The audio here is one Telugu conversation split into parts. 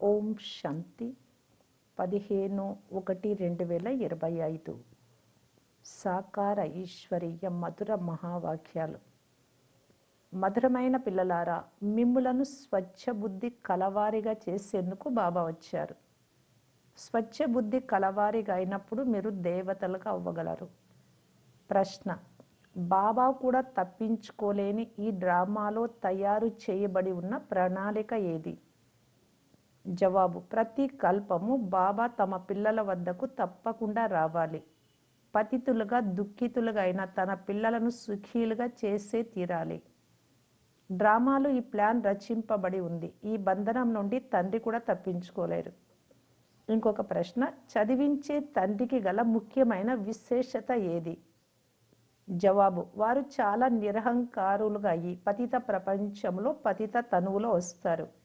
ఓం శాంతి. పదిహేను ఒకటి రెండు వేల ఇరవై ఐదు. సాకార ఈశ్వరీయ మధుర మహావాక్యాలు. మధురమైన పిల్లలారా మిమ్ములను స్వచ్ఛ బుద్ధి కలవారిగా చేసేందుకు బాబా వచ్చారు. స్వచ్ఛ బుద్ధి కలవారిగా అయినప్పుడు మీరు దేవతలుగా అవ్వగలరు. ప్రశ్న బాబా కూడా తప్పించుకోలేని ఈ డ్రామాలో తయారు చేయబడి ఉన్న ప్రణాళిక ఏది? జవాబు. ప్రతి కల్పము బాబా తమ పిల్లల వద్దకు తప్పకుండా రావాలి. పతితులుగా దుఃఖితులుగా అయిన తన పిల్లలను సుఖీలుగా చేసే తీరాలి. డ్రామాలో ఈ ప్లాన్ రచింపబడి ఉంది. ఈ బంధనం నుండి తండ్రి కూడా తప్పించుకోలేరు. ఇంకొక ప్రశ్న చదివించే తండ్రికి గల ముఖ్యమైన విశేషత ఏది? జవాబు వారు చాలా నిరహంకారులుగా అయ్యి పతిత ప్రపంచంలో పతిత తనువులో వస్తారు.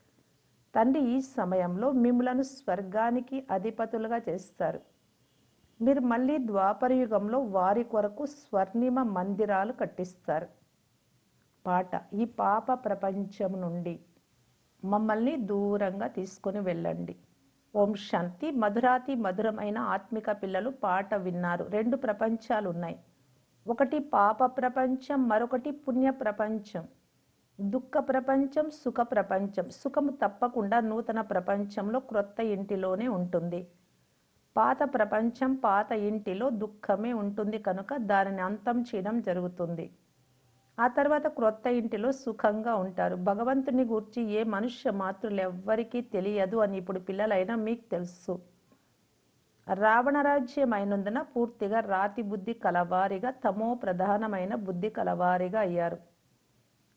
తండ్రి ఈ సమయంలో మిమ్మలను స్వర్గానికి అధిపతులుగా చేస్తారు. మీరు మళ్ళీ ద్వాపరయుగంలో వారి కొరకు స్వర్ణిమ మందిరాలు కట్టిస్తారు. పాట ఈ పాప ప్రపంచం నుండి మమ్మల్ని దూరంగా తీసుకొని వెళ్ళండి. ఓం శాంతి. మధురాతి మధురమైన ఆత్మిక పిల్లలు పాట విన్నారు. రెండు ప్రపంచాలు ఉన్నాయి ఒకటి పాప ప్రపంచం మరొకటి పుణ్య ప్రపంచం. దుఃఖ ప్రపంచం సుఖ ప్రపంచం. సుఖము తప్పకుండా నూతన ప్రపంచంలో క్రొత్త ఇంటిలోనే ఉంటుంది. పాత ప్రపంచం పాత ఇంటిలో దుఃఖమే ఉంటుంది కనుక దానిని అంతం చేయడం జరుగుతుంది. ఆ తర్వాత క్రొత్త ఇంటిలో సుఖంగా ఉంటారు. భగవంతుని గూర్చి ఏ మనుష్య మాతృలు ఎవ్వరికీ తెలియదు అని ఇప్పుడు పిల్లలైనా మీకు తెలుసు. రావణ పూర్తిగా రాతి బుద్ధి కలవారిగా తమో ప్రధానమైన బుద్ధి కలవారిగా అయ్యారు.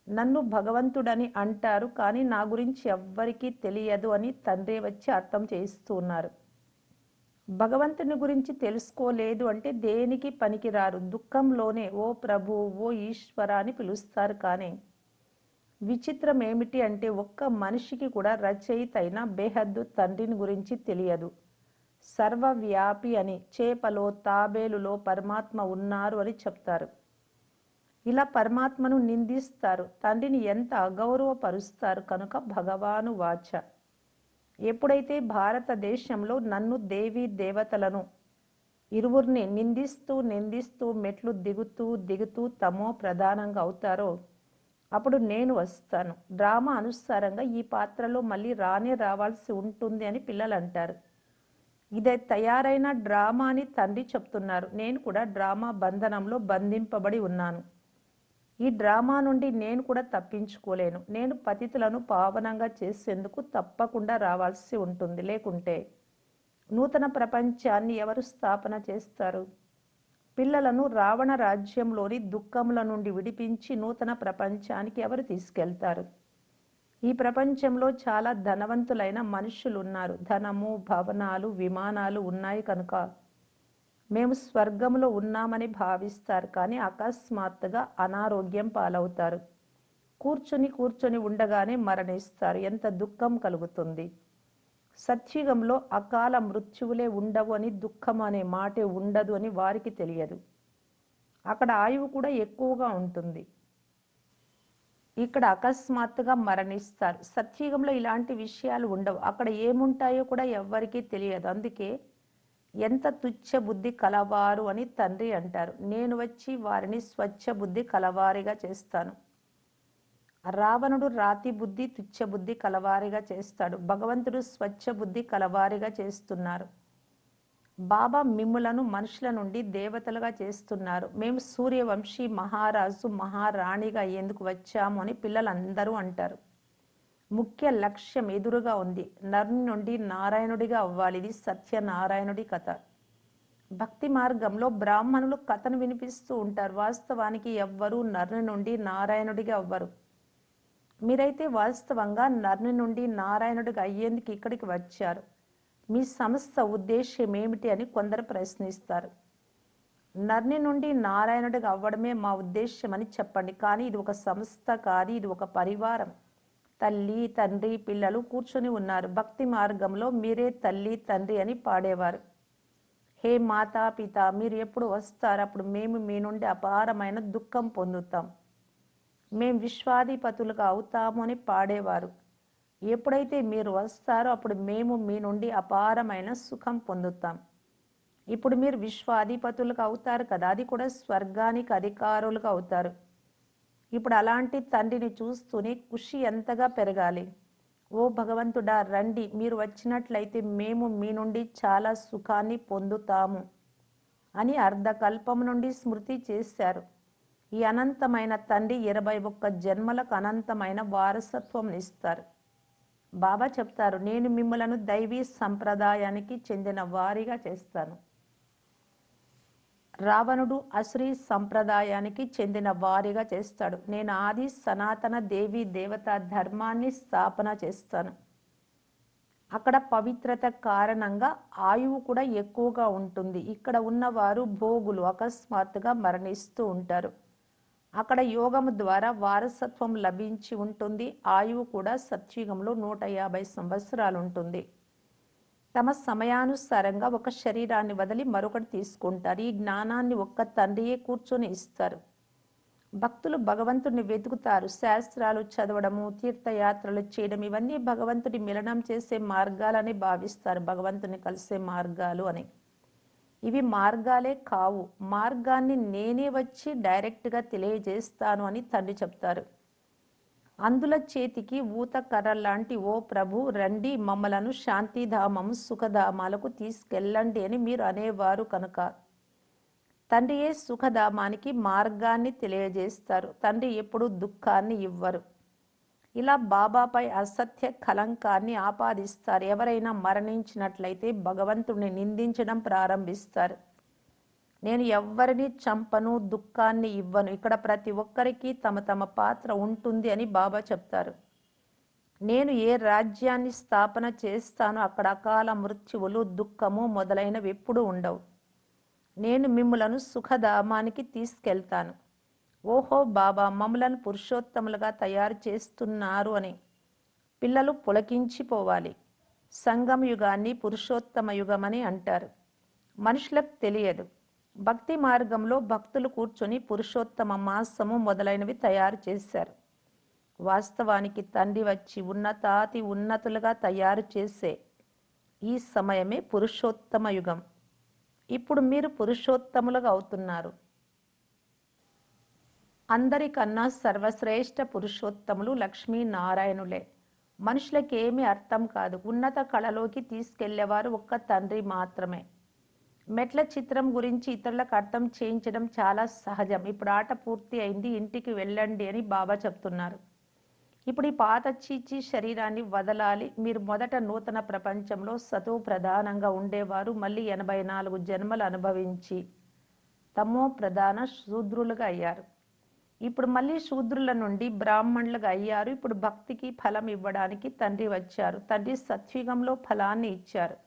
నన్ను భగవంతుడని అంటారు కానీ నా గురించి ఎవ్వరికీ తెలియదు అని తండ్రి వచ్చి అర్థం చేయిస్తున్నారు. భగవంతుని గురించి తెలుసుకోలేదు అంటే దేనికి పనికిరారు? దుఃఖంలోనే ఓ ప్రభు ఓ ఈశ్వర అని పిలుస్తారు కానీ విచిత్రం ఏమిటి అంటే ఒక్క మనిషికి కూడా రచయిత అయిన బేహద్దు తండ్రిని గురించి తెలియదు. సర్వవ్యాపి అని చేపలో తాబేలులో పరమాత్మ ఉన్నారు అని చెప్తారు. ఇలా పరమాత్మను నిందిస్తారు. తండ్రిని ఎంత అగౌరవపరుస్తారు? కనుక భగవాను వాచ. ఎప్పుడైతే భారతదేశంలో నన్ను దేవి దేవతలను ఇరువురిని నిందిస్తూ నిందిస్తూ మెట్లు దిగుతూ దిగుతూ తమో ప్రధానంగా అవుతారో అప్పుడు నేను వస్తాను. డ్రామా అనుసారంగా ఈ పాత్రలో మళ్ళీ రానే రావాల్సి ఉంటుంది అని పిల్లలు అంటారు ఇదే తయారైన డ్రామా అని తండ్రి చెప్తున్నారు. నేను కూడా డ్రామా బంధనంలో బంధింపబడి ఉన్నాను. ఈ డ్రామా నుండి నేను కూడా తప్పించుకోలేను. నేను పతితులను పావనంగా చేసేందుకు తప్పకుండా రావాల్సి ఉంటుంది. లేకుంటే నూతన ప్రపంచాన్ని ఎవరు స్థాపన చేస్తారు? పిల్లలను రావణ రాజ్యంలోని దుఃఖముల నుండి విడిపించి నూతన ప్రపంచానికి ఎవరు తీసుకెళ్తారు? ఈ ప్రపంచంలో చాలా ధనవంతులైన మనుషులు ఉన్నారు ధనము భవనాలు విమానాలు ఉన్నాయి కనుక మేము స్వర్గంలో ఉన్నామని భావిస్తారు కానీ అకస్మాత్తుగా అనారోగ్యం పాలవుతారు. కూర్చొని కూర్చొని ఉండగానే మరణిస్తారు. ఎంత దుఃఖం కలుగుతుంది. సత్యుగంలో అకాల మృత్యువులే ఉండవు అని దుఃఖం అనే మాటే ఉండదు అని వారికి తెలియదు. అక్కడ ఆయువు కూడా ఎక్కువగా ఉంటుంది. ఇక్కడ అకస్మాత్తుగా మరణిస్తారు. సత్యుగంలో ఇలాంటి విషయాలు ఉండవు. అక్కడ ఏముంటాయో కూడా ఎవ్వరికీ తెలియదు. అందుకే ఎంత తుచ్చ బుద్ధి కలవారు అని తండ్రి అంటారు. నేను వచ్చి వారిని స్వచ్ఛ బుద్ధి కలవారిగా చేస్తాను. రావణుడు రాతి బుద్ధి తుచ్చ బుద్ధి కలవారిగా చేస్తాడు. భగవంతుడు స్వచ్ఛ బుద్ధి కలవారిగా చేస్తున్నారు. బాబా మిమ్ములను మనుషుల నుండి దేవతలుగా చేస్తున్నారు. మేము సూర్యవంశీ మహారాజు మహారాణిగా ఎందుకు వచ్చాము అని పిల్లలందరూ అంటారు. ముఖ్య లక్ష్యం ఎదురుగా ఉంది. నరుని నుండి నారాయణుడిగా అవ్వాలి. ఇది సత్యనారాయణుడి కథ. భక్తి మార్గంలో బ్రాహ్మణులు కథను వినిపిస్తూ ఉంటారు. వాస్తవానికి ఎవ్వరూ నరుని నుండి నారాయణుడిగా అవ్వరు. మీరైతే వాస్తవంగా నరుని నుండి నారాయణుడిగా అయ్యేందుకు ఇక్కడికి వచ్చారు. మీ సంస్థ ఉద్దేశ్యం ఏమిటి అని కొందరు ప్రశ్నిస్తారు. నర్ని నుండి నారాయణుడిగా అవ్వడమే మా ఉద్దేశ్యం అని చెప్పండి. కానీ ఇది ఒక సంస్థ కాదు. ఇది ఒక పరివారం. తల్లి తండ్రి పిల్లలు కూర్చొని ఉన్నారు. భక్తి మార్గంలో మీరే తల్లి తండ్రి అని పాడేవారు. హే మాతా పిత మీరు ఎప్పుడు వస్తారు? అప్పుడు మేము మీ నుండి అపారమైన దుఃఖం పొందుతాం. మేము విశ్వాధిపతులుగా అవుతాము అని పాడేవారు. ఎప్పుడైతే మీరు వస్తారో అప్పుడు మేము మీ నుండి అపారమైన సుఖం పొందుతాం. ఇప్పుడు మీరు విశ్వాధిపతులకు అవుతారు కదా? అది కూడా స్వర్గానికి అధికారులకు అవుతారు. ఇప్పుడు అలాంటి తండ్రిని చూస్తూనే ఖుషి ఎంతగా పెరగాలి. ఓ భగవంతుడా రండి. మీరు వచ్చినట్లయితే మేము మీ నుండి చాలా సుఖాన్ని పొందుతాము అని అర్ధకల్పం నుండి స్మృతి చేశారు. ఈ అనంతమైన తండ్రి ఇరవై ఒక్క జన్మలకు అనంతమైన వారసత్వం ఇస్తారు. బాబా చెప్తారు నేను మిమ్మలను దైవీ సంప్రదాయానికి చెందిన వారిగా చేస్తాను. రావణుడు అశ్రీ సంప్రదాయానికి చెందిన వారిగా చేస్తాడు. నేను ఆది సనాతన దేవి దేవత ధర్మాన్ని స్థాపన చేస్తాను. అక్కడ పవిత్రత కారణంగా ఆయువు కూడా ఎక్కువగా ఉంటుంది. ఇక్కడ ఉన్నవారు భోగులు అకస్మాత్తుగా మరణిస్తూ ఉంటారు. అక్కడ యోగము ద్వారా వారసత్వం లభించి ఉంటుంది. ఆయువు కూడా సత్యుగంలో నూట యాభై సంవత్సరాలు ఉంటుంది. తమ సమయానుసారంగా ఒక శరీరాన్ని వదిలి మరొకటి తీసుకుంటారు. ఈ జ్ఞానాన్ని ఒక్క తండ్రియే కూర్చొని ఇస్తారు. భక్తులు భగవంతుడిని వెతుకుతారు. శాస్త్రాలు చదవడము తీర్థయాత్రలు చేయడం ఇవన్నీ భగవంతుడి మిలనం చేసే మార్గాలని భావిస్తారు. భగవంతుని కలిసే మార్గాలు అని. ఇవి మార్గాలే కావు. మార్గాన్ని నేనే వచ్చి డైరెక్ట్గా తెలియజేస్తాను అని తండ్రి చెప్తారు. అందుల చేతికి ఊత కర్ర లాంటి ఓ ప్రభు రండి మమ్మలను శాంతిధామం సుఖధామాలకు తీసుకెళ్ళండి అని మీరు అనేవారు కనుక. తండ్రియే సుఖధామానికి మార్గాన్ని తెలియజేస్తారు. తండ్రి ఎప్పుడు దుఃఖాన్ని ఇవ్వరు. ఇలా బాబాపై అసత్య కలంకాన్ని ఆపాదిస్తారు. ఎవరైనా మరణించినట్లయితే భగవంతుడిని నిందించడం ప్రారంభిస్తారు. నేను ఎవ్వరిని చంపను దుఃఖాన్ని ఇవ్వను. ఇక్కడ ప్రతి ఒక్కరికి తమ తమ పాత్ర ఉంటుంది అని బాబా చెప్తారు. నేను ఏ రాజ్యాన్ని స్థాపన చేస్తానో అక్కడ అకాల మృత్యువులు దుఃఖము మొదలైనవి ఎప్పుడూ ఉండవు. నేను మిమ్ములను సుఖధామానికి తీసుకెళ్తాను. ఓహో బాబా మమ్మలను పురుషోత్తములుగా తయారు చేస్తున్నారు అని. పిల్లలు పులకించిపోవాలి సంగమ యుగాన్ని పురుషోత్తమ యుగమని అంటారు. మనుషులకు తెలియదు. భక్తి మార్గంలో భక్తులు కూర్చొని పురుషోత్తమ మాసము మొదలైనవి తయారు చేశారు. వాస్తవానికి తండ్రి వచ్చి ఉన్నతాతి ఉన్నతులుగా తయారు చేసే ఈ సమయమే పురుషోత్తమ యుగం. ఇప్పుడు మీరు పురుషోత్తములుగా అవుతున్నారు. అందరికన్నా సర్వశ్రేష్ఠ పురుషోత్తములు లక్ష్మీనారాయణులే. మనుషులకేమీ అర్థం కాదు. ఉన్నత కళలోకి తీసుకెళ్ళేవారు ఒక్క తండ్రి మాత్రమే. మెట్ల చిత్రం గురించి ఇతరులకు అర్థం చేయించడం చాలా సహజం. ఇప్పుడు ఆట పూర్తి అయింది ఇంటికి వెళ్ళండి అని బాబా చెప్తున్నారు. ఇప్పుడు ఈ పాత చీచి శరీరాన్ని వదలాలి. మీరు మొదట నూతన ప్రపంచంలో సతో ప్రధానంగా ఉండేవారు. మళ్ళీ ఎనభై నాలుగు జన్మలు అనుభవించి తమో ప్రధాన శూద్రులుగా అయ్యారు. ఇప్పుడు మళ్ళీ శూద్రుల నుండి బ్రాహ్మణులుగా అయ్యారు. ఇప్పుడు భక్తికి ఫలం ఇవ్వడానికి తండ్రి వచ్చారు. తండ్రి సత్యుగంలో ఫలాన్ని ఇచ్చారు.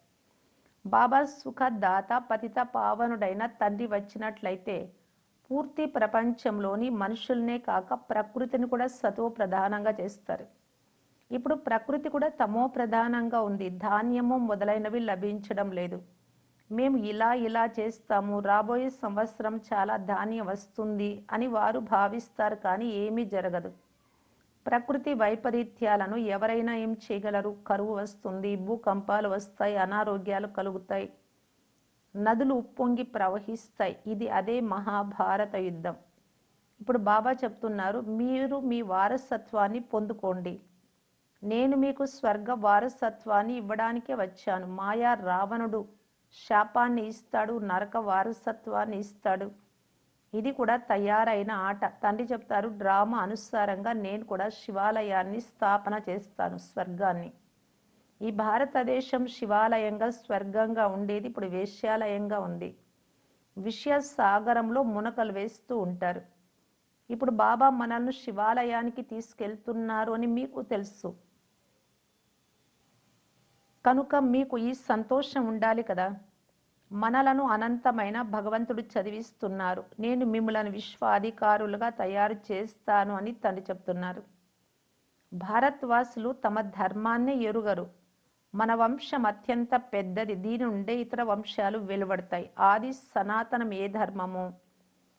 బాబా సుఖదాత పతిత పావనుడైన తండ్రి వచ్చినట్లయితే పూర్తి ప్రపంచంలోని మనుషుల్నే కాక ప్రకృతిని కూడా సతో ప్రధానంగా చేస్తారు. ఇప్పుడు ప్రకృతి కూడా తమో ప్రధానంగా ఉంది. ధాన్యము మొదలైనవి లభించడం లేదు. మేము ఇలా ఇలా చేస్తాము. రాబోయే సంవత్సరం చాలా ధాన్యం వస్తుంది అని వారు భావిస్తారు కానీ ఏమీ జరగదు. ప్రకృతి వైపరీత్యాలను ఎవరైనా ఏం చేయగలరు? కరువు వస్తుంది భూకంపాలు వస్తాయి అనారోగ్యాలు కలుగుతాయి నదులు ఉప్పొంగి ప్రవహిస్తాయి. ఇది అదే మహాభారత యుద్ధం. ఇప్పుడు బాబా చెప్తున్నారు మీరు మీ వారసత్వాన్ని పొందుకోండి. నేను మీకు స్వర్గ వారసత్వాన్ని ఇవ్వడానికే వచ్చాను. మాయా రావణుడు శాపాన్ని ఇస్తాడు నరక వారసత్వాన్ని ఇస్తాడు. ఇది కూడా తయారైన ఆట. తండ్రి చెప్తారు డ్రామా అనుసారంగా నేను కూడా శివాలయాన్ని స్థాపన చేస్తాను స్వర్గాన్ని. ఈ భారతదేశం శివాలయంగా స్వర్గంగా ఉండేది ఇప్పుడు వేశ్యాలయంగా ఉంది. విషయ సాగరంలో మునకలు వేస్తూ ఉంటారు. ఇప్పుడు బాబా మనల్ని శివాలయానికి తీసుకెళ్తున్నారు అని మీకు తెలుసు. కనుక మీకు ఈ సంతోషం ఉండాలి కదా? మనలను అనంతమైన భగవంతుడు చదివిస్తున్నారు. నేను మిమ్మలను విశ్వాధికారులుగా తయారు చేస్తాను అని తండ్రి చెప్తున్నారు. భారత్వాసులు తమ ధర్మాన్ని ఎరుగరు. మన వంశం అత్యంత పెద్దది. దీని నుండే ఇతర వంశాలు వెలువడతాయి. ఆది సనాతనం ఏ ధర్మము?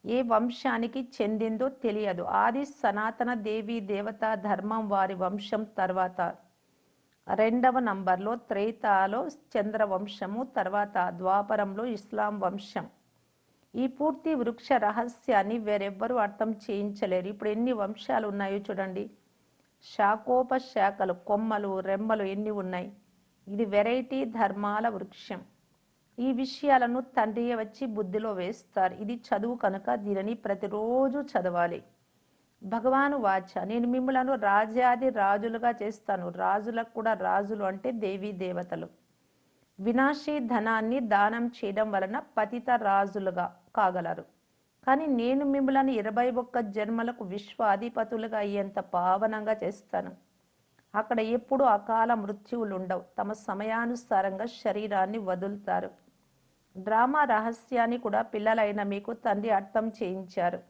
ఏ వంశానికి చెందిందో తెలియదు. ఆది సనాతన దేవి దేవతా ధర్మం వారి వంశం తర్వాత. రెండవ నంబర్లో త్రేతాలో చంద్రవంశము తర్వాత ద్వాపరంలో ఇస్లాం వంశం. ఈ పూర్తి వృక్ష రహస్యాన్ని వేరెవ్వరూ అర్థం చేయించలేరు. ఇప్పుడు ఎన్ని వంశాలు ఉన్నాయో చూడండి. శాఖోపశాఖలు కొమ్మలు రెమ్మలు ఎన్ని ఉన్నాయి? ఇది వెరైటీ ధర్మాల వృక్షం. ఈ విషయాలను తండ్రియే వచ్చి బుద్ధిలో వేస్తారు. ఇది చదువు కనుక దీనిని ప్రతిరోజు చదవాలి. భగవాను వాచ. నేను మిమ్మలను రాజ్యాది రాజులుగా చేస్తాను. రాజులకు కూడా రాజులు అంటే దేవీ దేవతలు. వినాశీ ధనాన్ని దానం చేయడం వలన పతిత రాజులుగా కాగలరు. కానీ నేను మిమ్మలను ఇరవై ఒక్క జన్మలకు విశ్వాధిపతులుగా అయ్యేంత పావనంగా చేస్తాను. అక్కడ ఎప్పుడు అకాల మృత్యువులు ఉండవు తమ సమయానుసారంగా శరీరాన్ని వదులుతారు. డ్రామా రహస్యాన్ని కూడా పిల్లలైన మీకు తండ్రి అర్థం చేయించారు.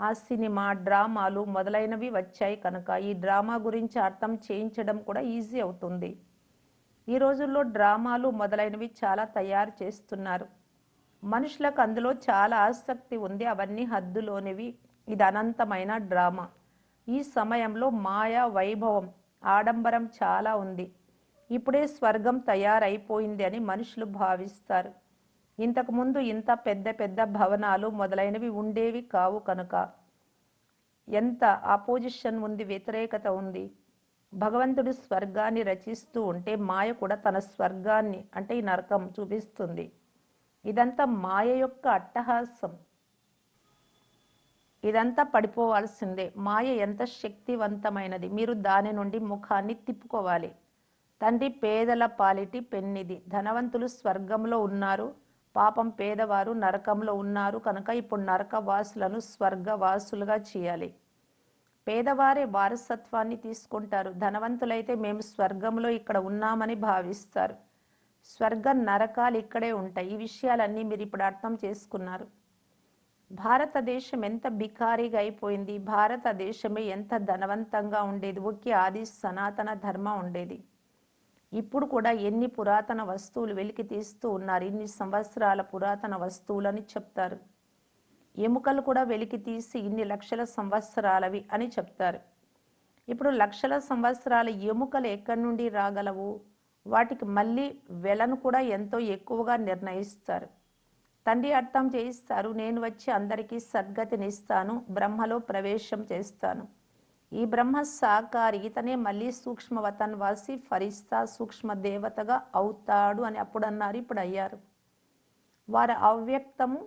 ఆ సినిమా డ్రామాలు మొదలైనవి వచ్చాయి కనుక ఈ డ్రామా గురించి అర్థం చేయించడం కూడా ఈజీ అవుతుంది. ఈ రోజుల్లో డ్రామాలు మొదలైనవి చాలా తయారు చేస్తున్నారు. మనుషులకు అందులో చాలా ఆసక్తి ఉంది. అవన్నీ హద్దులోనివి. ఇది అనంతమైన డ్రామా. ఈ సమయంలో మాయా వైభవం ఆడంబరం చాలా ఉంది. ఇప్పుడే స్వర్గం తయారైపోయింది అని మనుషులు భావిస్తారు. ఇంతకుముందు ఇంత పెద్ద పెద్ద భవనాలు మొదలైనవి ఉండేవి కావు కనుక. ఎంత ఆపోజిషన్ ఉంది వ్యతిరేకత ఉంది. భగవంతుడు స్వర్గాన్ని రచిస్తూ ఉంటే మాయ కూడా తన స్వర్గాన్ని అంటే ఈ నరకం చూపిస్తుంది. ఇదంతా మాయ యొక్క అట్టహాసం. ఇదంతా పడిపోవాల్సిందే. మాయ ఎంత శక్తివంతమైనది. మీరు దాని నుండి ముఖాన్ని తిప్పుకోవాలి. తండ్రి పేదల పాలిటి పెన్నిది. ధనవంతులు స్వర్గంలో ఉన్నారు. పాపం పేదవారు నరకంలో ఉన్నారు కనుక ఇప్పుడు నరకవాసులను స్వర్గవాసులుగా చేయాలి. పేదవారే వారసత్వాన్ని తీసుకుంటారు. ధనవంతులైతే మేము స్వర్గంలో ఇక్కడ ఉన్నామని భావిస్తారు. స్వర్గ నరకాలు ఇక్కడే ఉంటాయి. ఈ విషయాలన్నీ మీరు ఇప్పుడు అర్థం చేసుకున్నారు. భారతదేశం ఎంత బికారీగా అయిపోయింది. భారతదేశమే ఎంత ధనవంతంగా ఉండేది. ఒకే ఆది సనాతన ధర్మం ఉండేది. ఇప్పుడు కూడా ఎన్ని పురాతన వస్తువులు వెలికి తీస్తూ ఉన్నారు ఇన్ని సంవత్సరాల పురాతన వస్తువులని చెప్తారు. ఎముకలు కూడా వెలికి తీసి ఇన్ని లక్షల సంవత్సరాలవి అని చెప్తారు. ఇప్పుడు లక్షల సంవత్సరాల ఎముకలు ఎక్కడి నుండి రాగలవు? వాటికి మళ్ళీ వెలను కూడా ఎంతో ఎక్కువగా నిర్ణయిస్తారు. తండ్రి అర్థం చేయిస్తారు నేను వచ్చి అందరికీ సద్గతినిస్తాను బ్రహ్మలో ప్రవేశం చేస్తాను. ఈ బ్రహ్మ సాకారి ఇతనే మళ్ళీ సూక్ష్మవతన్ వాసి ఫరిస్తా సూక్ష్మ దేవతగా అవుతాడు అని అప్పుడు అన్నారు ఇప్పుడు అయ్యారు వారి అవ్యక్తము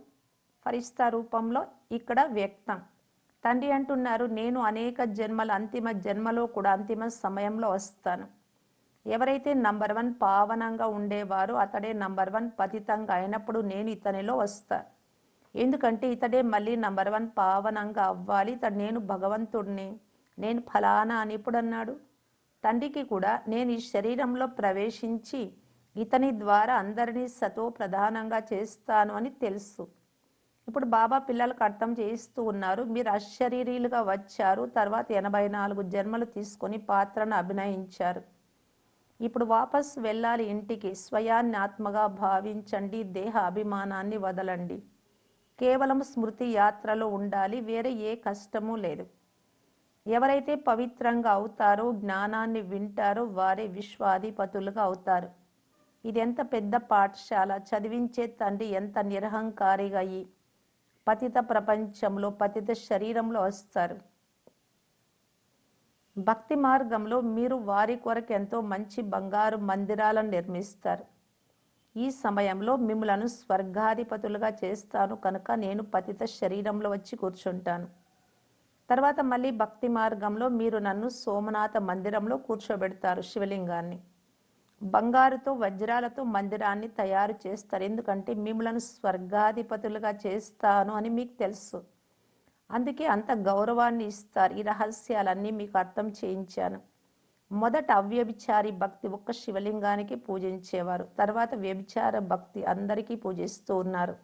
ఫరిస్తా రూపంలో ఇక్కడ వ్యక్తం. తండ్రి అంటున్నారు నేను అనేక జన్మల అంతిమ జన్మలో కూడా అంతిమ సమయంలో వస్తాను. ఎవరైతే నంబర్ వన్ పావనంగా ఉండేవారో అతడే నంబర్ వన్ పతితంగా అయినప్పుడు నేను ఇతనిలో వస్తా. ఎందుకంటే ఇతడే మళ్ళీ నంబర్ వన్ పావనంగా అవ్వాలి ఇతడు నేను భగవంతుడిని నేను ఫలానా అని ఇప్పుడు అన్నాడు? తండ్రికి కూడా నేను ఈ శరీరంలో ప్రవేశించి ఇతని ద్వారా అందరినీ సతో ప్రధానంగా చేస్తాను అని తెలుసు. ఇప్పుడు బాబా పిల్లలకు అర్థం చేయిస్తూ ఉన్నారు. మీరు అశరీరీలుగా వచ్చారు. తర్వాత ఎనభై నాలుగు జన్మలు తీసుకొని పాత్రను అభినయించారు. ఇప్పుడు వాపస్ వెళ్ళాలి ఇంటికి. స్వయాన్ని ఆత్మగా భావించండి. దేహ అభిమానాన్ని వదలండి. కేవలం స్మృతి యాత్రలో ఉండాలి. వేరే ఏ కష్టమూ లేదు. ఎవరైతే పవిత్రంగా అవుతారో జ్ఞానాన్ని వింటారో వారే విశ్వాధిపతులుగా అవుతారు. ఇది ఎంత పెద్ద పాఠశాల? చదివించే తండ్రి ఎంత నిరహంకారిగా అయ్యి పతిత ప్రపంచంలో పతిత శరీరంలో వస్తారు? భక్తి మార్గంలో మీరు వారి కొరకు ఎంతో మంచి బంగారు మందిరాలను నిర్మిస్తారు. ఈ సమయంలో మిమ్మలను స్వర్గాధిపతులుగా చేస్తాను. కనుక నేను పతిత శరీరంలో వచ్చి కూర్చుంటాను. తర్వాత మళ్ళీ భక్తి మార్గంలో మీరు నన్ను సోమనాథ మందిరంలో కూర్చోబెడతారు శివలింగాన్ని. బంగారుతో వజ్రాలతో మందిరాన్ని తయారు చేస్తారు. ఎందుకంటే మిమ్మలను స్వర్గాధిపతులుగా చేస్తాను అని మీకు తెలుసు. అందుకే అంత గౌరవాన్ని ఇస్తారు. ఈ రహస్యాలన్నీ మీకు అర్థం చేయించాను. మొదట అవ్యభిచారి భక్తి ఒక్క శివలింగానికి పూజించేవారు. తర్వాత వ్యభిచార భక్తి అందరికీ పూజిస్తూ ఉన్నారు.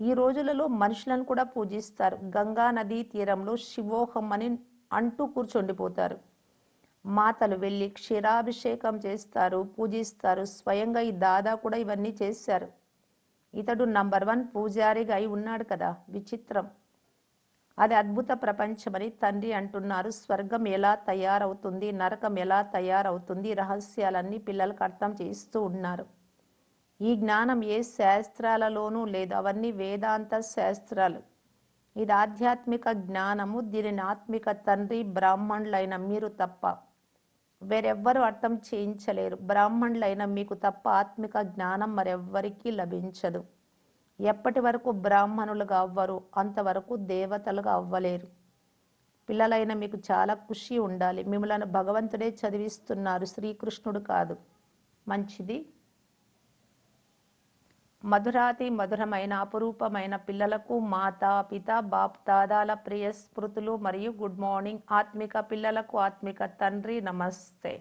ఈ రోజులలో మనుషులను కూడా పూజిస్తారు. గంగా నదీ తీరంలో శివోహం అని అంటూ కూర్చుండిపోతారు. మాతలు వెళ్ళి క్షీరాభిషేకం చేస్తారు పూజిస్తారు. స్వయంగా ఈ దాదా కూడా ఇవన్నీ చేశారు. ఇతడు నంబర్ వన్ పూజారిగా అయి ఉన్నాడు కదా విచిత్రం. అది అద్భుత ప్రపంచమని తండ్రి అంటున్నారు. స్వర్గం ఎలా తయారవుతుంది నరకం ఎలా తయారవుతుంది రహస్యాలన్నీ పిల్లలకు అర్థం చేస్తూ ఉన్నారు. ఈ జ్ఞానం ఏ శాస్త్రాలలోనూ లేదు. అవన్నీ వేదాంత శాస్త్రాలు. ఇది ఆధ్యాత్మిక జ్ఞానము. దీనిని ఆత్మిక తండ్రి బ్రాహ్మణులైన మీరు తప్ప వేరెవ్వరూ అర్థం చేయించలేరు. బ్రాహ్మణులైన మీకు తప్ప ఆత్మిక జ్ఞానం మరెవ్వరికీ లభించదు. ఎప్పటి వరకు బ్రాహ్మణులుగా అవ్వరు అంతవరకు దేవతలుగా అవ్వలేరు. పిల్లలైన మీకు చాలా ఖుషి ఉండాలి. మిమ్మల్ని భగవంతుడే చదివిస్తున్నారు. శ్రీకృష్ణుడు కాదు. మంచిది మధురాతి మధురమైన అపురూపమైన పిల్లలకు మాతా పిత బాప్ దాదాల ప్రియ స్మృతులు మరియు గుడ్ మార్నింగ్ ఆత్మిక పిల్లలకు ఆత్మిక తండ్రి నమస్తే.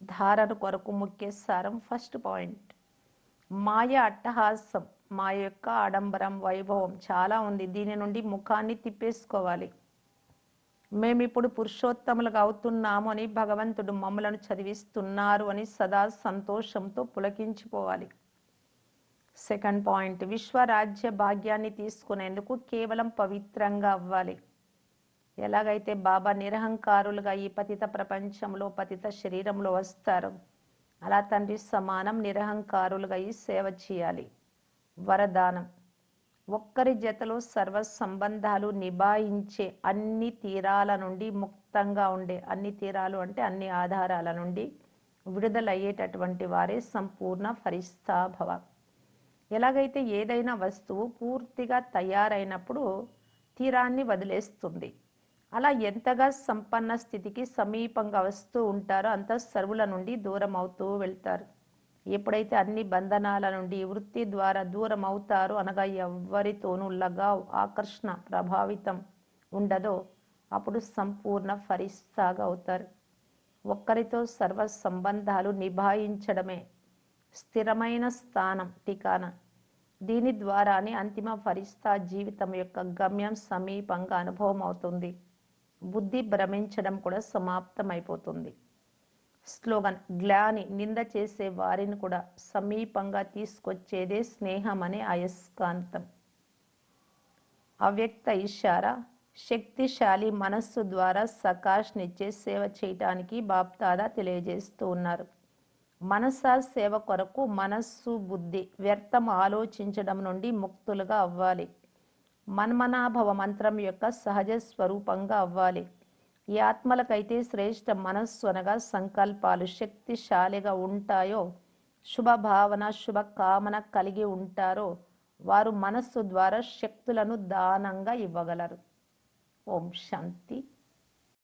ధారణ కొరకు ముఖ్య సారం ఫస్ట్ పాయింట్. మాయ అట్టహాసం మాయ యొక్క ఆడంబరం వైభవం చాలా ఉంది. దీని నుండి ముఖాన్ని తిప్పేసుకోవాలి. మేమిప్పుడు పురుషోత్తములుగా అవుతున్నాము అని భగవంతుడు మమ్మలను చదివిస్తున్నారు అని సదా సంతోషంతో పులకించిపోవాలి. సెకండ్ పాయింట్ విశ్వరాజ్య భాగ్యాన్ని తీసుకునేందుకు కేవలం పవిత్రంగా అవ్వాలి. ఎలాగైతే బాబా నిరహంకారులుగా ఈ పతిత ప్రపంచంలో పతిత శరీరంలో వస్తారు అలా తండ్రి సమానం నిరహంకారులుగా ఈ సేవ చేయాలి. వరదానం ఒక్కరి జతలో సర్వ సంబంధాలు నిభాయించే అన్ని తీరాల నుండి ముక్తంగా ఉండే అన్ని తీరాలు అంటే అన్ని ఆధారాల నుండి విడుదలయ్యేటటువంటి వారే సంపూర్ణ ఫరిస్తాభవ. ఎలాగైతే ఏదైనా వస్తువు పూర్తిగా తయారైనప్పుడు తీరాన్ని వదిలేస్తుంది. అలా ఎంతగా సంపన్న స్థితికి సమీపంగా వస్తూ ఉంటారో అంత సర్వుల నుండి దూరం అవుతూ వెళ్తారు. ఎప్పుడైతే అన్ని బంధనాల నుండి వృత్తి ద్వారా దూరం అవుతారో అనగా ఎవ్వరితోనూ లగావ్ ఆకర్షణ ప్రభావితం ఉండదో అప్పుడు సంపూర్ణ ఫరిస్తాగా అవుతారు ఒక్కరితో సర్వ సంబంధాలు నిభాయించడమే స్థిరమైన స్థానం టికాన దీని ద్వారానే అంతిమ ఫరిస్తా జీవితం యొక్క గమ్యం సమీపంగా అనుభవం అవుతుంది బుద్ధి భ్రమించడం కూడా సమాప్తమైపోతుంది. స్లోగన్ గ్లాని నింద చేసే వారిని కూడా సమీపంగా తీసుకొచ్చేదే స్నేహం అనే అయస్కాంతం అవ్యక్త ఇషారా శక్తిశాలి మనస్సు ద్వారా సకాష్నిచ్చే సేవ చేయటానికి బాప్తాదా తెలియజేస్తూ ఉన్నారు. మనస సేవ కొరకు మనస్సు బుద్ధి వ్యర్థం ఆలోచించడం నుండి ముక్తులుగా అవ్వాలి. మన్మనాభవ మంత్రం యొక్క సహజ స్వరూపంగా అవ్వాలి. ఈ ఆత్మలకైతే శ్రేష్ఠ మనస్సు అనగా సంకల్పాలు శక్తిశాలిగా ఉంటాయో శుభ భావన శుభ కామన కలిగి ఉంటారో వారు మనస్సు ద్వారా శక్తులను దానంగా ఇవ్వగలరు. ఓం శాంతి.